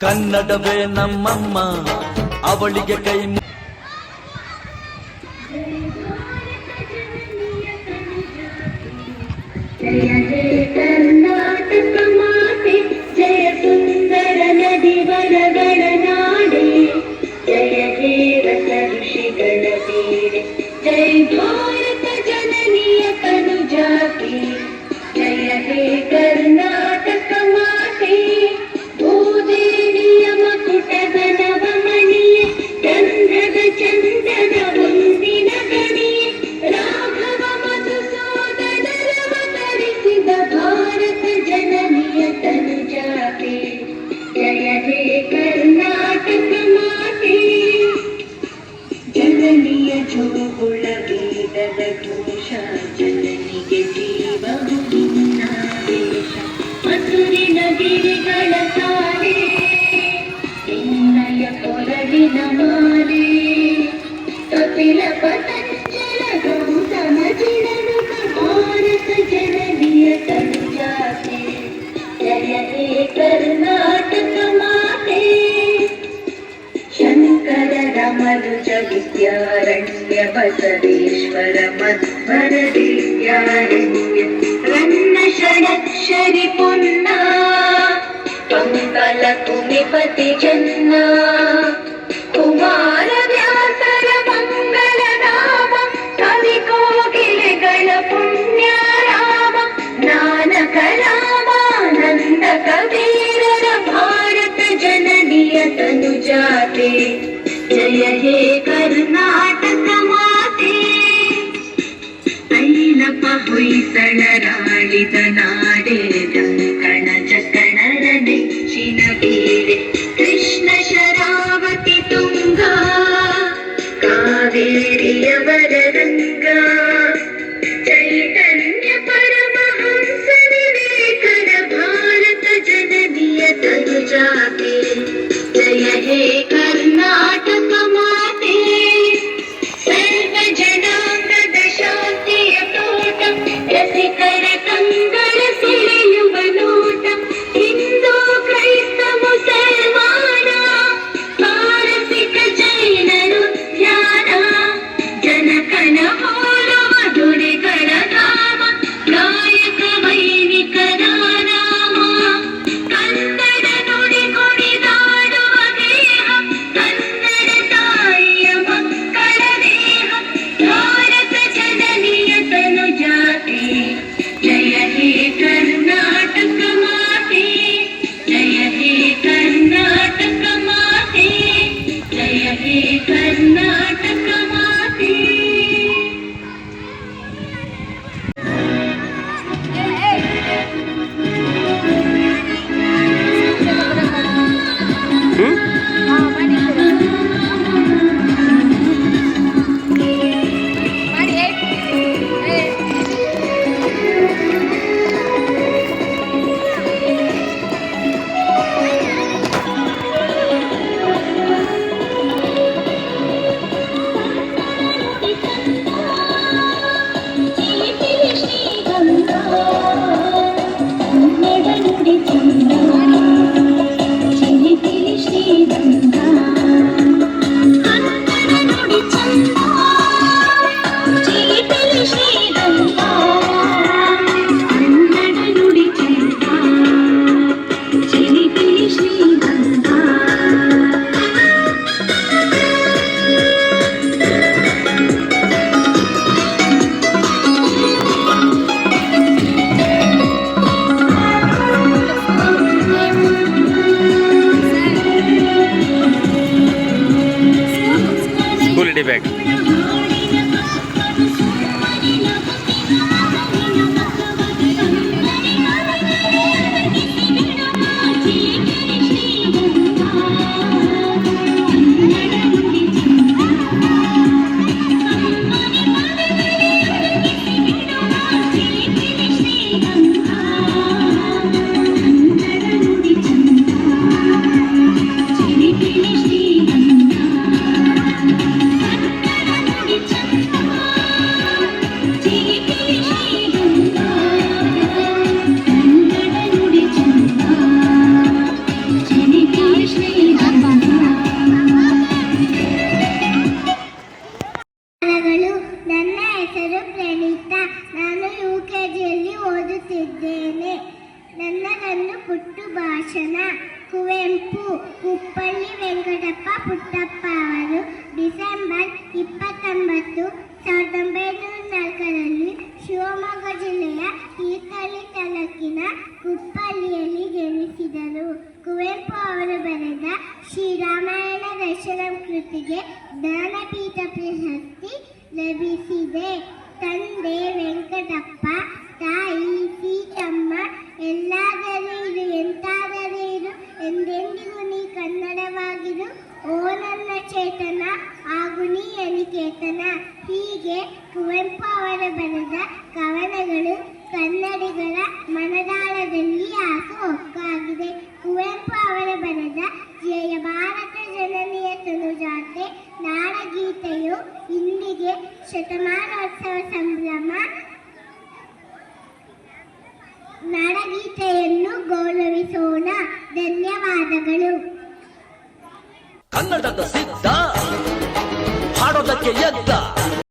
ಕನ್ನಡವೇ ನಮ್ಮಮ್ಮ ಅವಳಿಗೆ ಕೈ Yeah, श्वर पत्मदि यन्न पुन्ना पङ्गल पुण्यपति जन्ना कुमार व्यास पङ्गल राम कविकोगिल गल पुण्या राम नान कलामानन्द कबीर भारत जनदिय तनुजाते जय हे करुणा। ತನರಾಳಿತನಾ Yeah, yeah. ব্যাগ ವಂದಿಸಿದ್ದೇನೆ ನನ್ನ ಪುಟ್ಟು ಭಾಷಣ ಕುವೆಂಪು ಕುಪ್ಪಳ್ಳಿ ವೆಂಕಟಪ್ಪ, ಪುಟ್ಟಪ್ಪ ಅವರು ಡಿಸೆಂಬರ್ ಇಪ್ಪತ್ತೊಂಬತ್ತು ಸಾವಿರದ ಒಂಬೈನೂರ ನಾಲ್ಕರಲ್ಲಿ ಶಿವಮೊಗ್ಗ ಜಿಲ್ಲೆಯ ತೀರ್ಥಹಳ್ಳಿ ತಾಲೂಕಿನ ಕುಪ್ಪಳ್ಳಿಯಲ್ಲಿ ಜನಿಸಿದರು. ಕುವೆಂಪು ಅವರು ಬರೆದ ಶ್ರೀರಾಮಾಯಣ ದರ್ಶನಂ ಕೃತಿಗೆ ಜ್ಞಾನಪೀಠ ಪ್ರಶಸ್ತಿ ಲಭಿಸಿದೆ. ತಂದೆ ವೆಂಕಟಪ್ಪ ತಾಯಿ ಸೀತಮ್ಮ ಎಲ್ಲಾದರೂ ಇರು, ಎಂತಾದರೂ ಇರು, ಎಂದೆಂದಿಗೂ ನೀ ಕನ್ನಡವಾಗಿರು. ಓ ನನ್ನ ಚೇತನ, ಹಾಗೂ ನೀ ಅನಿಕೇತನ. ಹೀಗೆ ಕುವೆಂಪು ಅವರ ಬರೆದ ಕವನಗಳು ಕನ್ನಡಿಗರ ಮನದಾಳದಲ್ಲಿ ಹಾಸು ಕುವೆಂಪು ಅವರ ಬರೆದ ಜಯ ಭಾರತ ಜನನಿಯ ತನುಜಾತೆ ನಾಡಗೀತೆಯು ಇಂದಿಗೆ ಶತಮಾನೋತ್ಸವ Aduh!